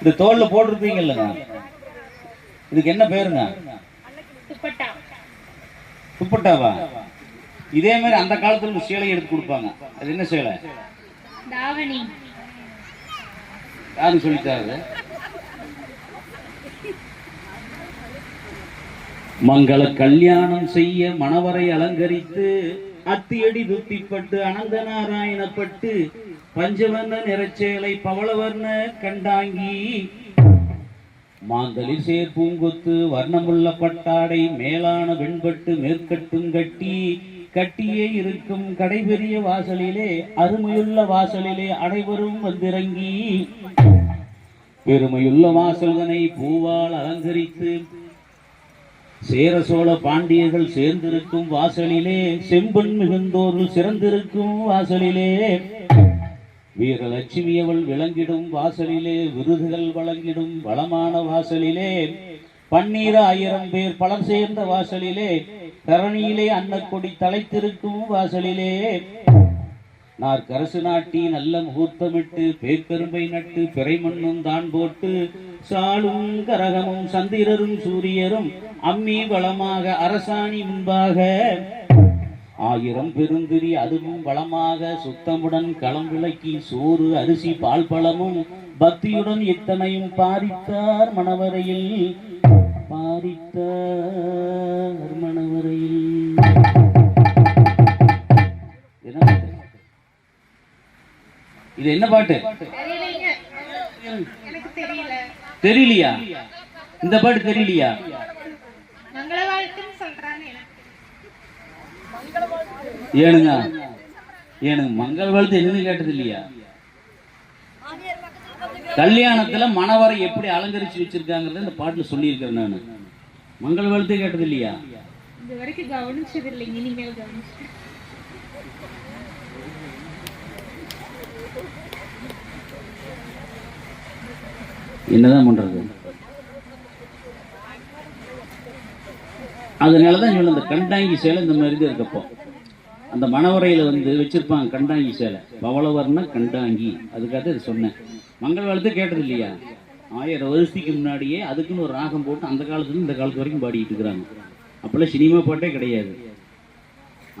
இந்த தோல்ல போட்டிருப்பீங்கல்லங்க இதுக்கு என்ன பேருங்க? துப்பட்டா. துப்பட்டாவா? இதே மாதிரி அந்த காலத்துல ஒரு சேலை எடுத்து கொடுப்பாங்க. அது என்ன சேலை? தாவணி. யாரு சொல்லித்தாரு மங்கள கல்யாணம் செய்ய மணவரை அலங்கரித்து அத்தியடி துத்திப்பட்டு அனந்த நாராயணப்பட்டு பஞ்சவர்ண நிறச்சேலை பவளவர்ண கண்டாங்கி. மாந்தளி சேர் பூங்கொத்து வர்ணமுள்ள பட்டாடை மேலான வெண்பட்டு மேற்கட்டும் கட்டி. கட்டியே இருக்கும் கடைபெரிய வாசலிலே அருமையுள்ள வாசலிலே அனைவரும் வந்திறங்கி. பெருமையுள்ள வாசல்தனை பூவால் அலங்கரித்து சேர சோழ பாண்டியர்கள் சேர்ந்திருக்கும் வாசலிலே செம்பன் மிகுந்தோர்கள் சிறந்திருக்கும் வாசலிலே. வீரலட்சுமி அவள் விளங்கிடும் வாசலிலே விருதுகள் வழங்கிடும் வளமான வாசலிலே. பன்னீர ஆயிரம் பேர் பலர் சேர்ந்த வாசலிலே தரணியிலே அன்னக்கொடி தலைத்திருக்கும் வாசலிலே. நாற்கரசு நாட்டி நல்ல முகூர்த்தமிட்டு பேக்கரும்பை நட்டு பிறைமண்ணும் தான் போட்டு சாலும் கரகமும் சந்திரரும் சூரியரும் அம்மி வளமாக அரசாணி முன்பாக. ஆயிரம் பெருந்திரி அதுவும் வளமாக சுத்தமுடன் களம் விளக்கி சோறு அரிசி பால் பழமும் பக்தியுடன் இத்தனையும் பாரித்தார் மணவரையில். பாரித்தார் மணவரையில். இது என்ன பாட்டு? எனக்கு தெரியல. தெரியலையா? இந்த பாட்டு தெரியலையா? ஏனுங்க? ஏனுங்க மங்கள் வாழ்த்து என்னன்னு கேட்டது இல்லையா? கல்யாணத்துல மணவரை எப்படி அலங்கரிச்சு வச்சிருக்காங்கறத இந்த பாட்டுல சொல்லியிருக்கிறேன் நான். மங்கள் வாழ்த்து கேட்டது இல்லையா? இது வரைக்கும் கவனிச்சது இல்லைங்க இனிமேல் கவனிச்சு என்னதான் பண்றது? அதனாலதான் சொல்ல இந்த கண்டாங்கி சேலை இந்த மாதிரி தான் இருக்கப்போ. அந்த மணவரையில வந்து வச்சிருப்பாங்க கண்டாங்கி சேலை. பவளவர்ண கண்டாங்கி. அதுக்காக இது சொன்னேன். மங்கள வாழ்த்து கேட்டது இல்லையா? ஆயிரம் வருஷத்துக்கு முன்னாடியே அதுக்குன்னு ஒரு ராகம் போட்டு அந்த காலத்துல இந்த காலத்து வரைக்கும் பாடிட்டு இருக்கிறாங்க. அப்பெல்லாம் சினிமா பாட்டே கிடையாது.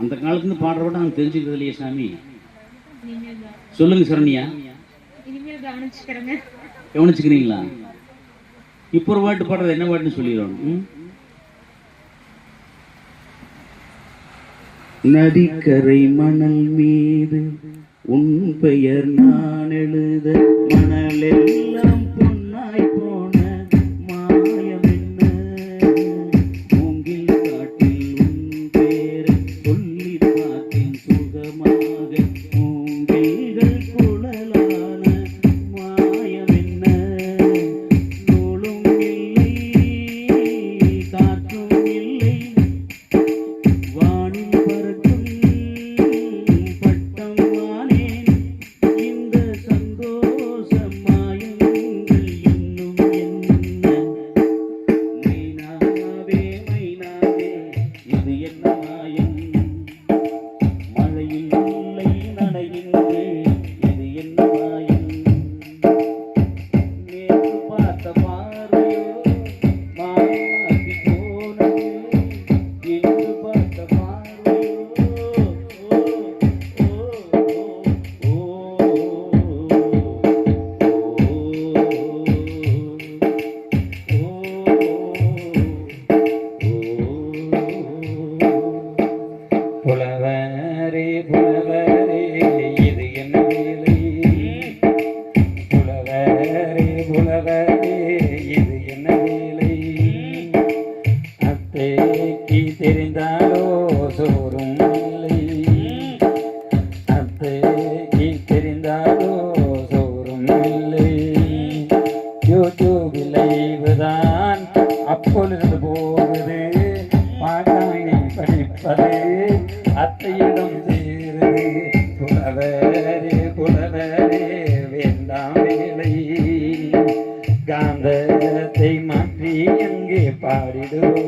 அந்த காலத்துல பாடுற பாட்டு நாங்கள் தெரிஞ்சுக்கிறது இல்லையா சாமி? சொல்லுங்க சரண்யா. கவனிச்சுக்கிறீங்களா? இப்போ ஒரு பாட்டு பாடுறது என்ன பாட்டுன்னு சொல்லிடணும் நதிக்கரை மணல் மீது உன் பெயர் நான் எழுத மணலெல்லாம் எல்லாம் புலவரே புலவரே இது என்ன வேலை? புலவரே புலவரே இது என்ன வேலை? அத்தைக்கு தெரிந்தாலோ சோறும் இல்லை. அத்தைக்கு தெரிந்தாலோ சோறும் இல்லை. யூடியூபில் லைவுதான் அப்பொழுது போகுது. பாட்டாணி படிப்பது. அத்தையிடம் சேருது. புலவரே புலவரே வேண்டாம் வேலை. காந்தத்தை மாற்றி எங்கே பாடிடுவோம்.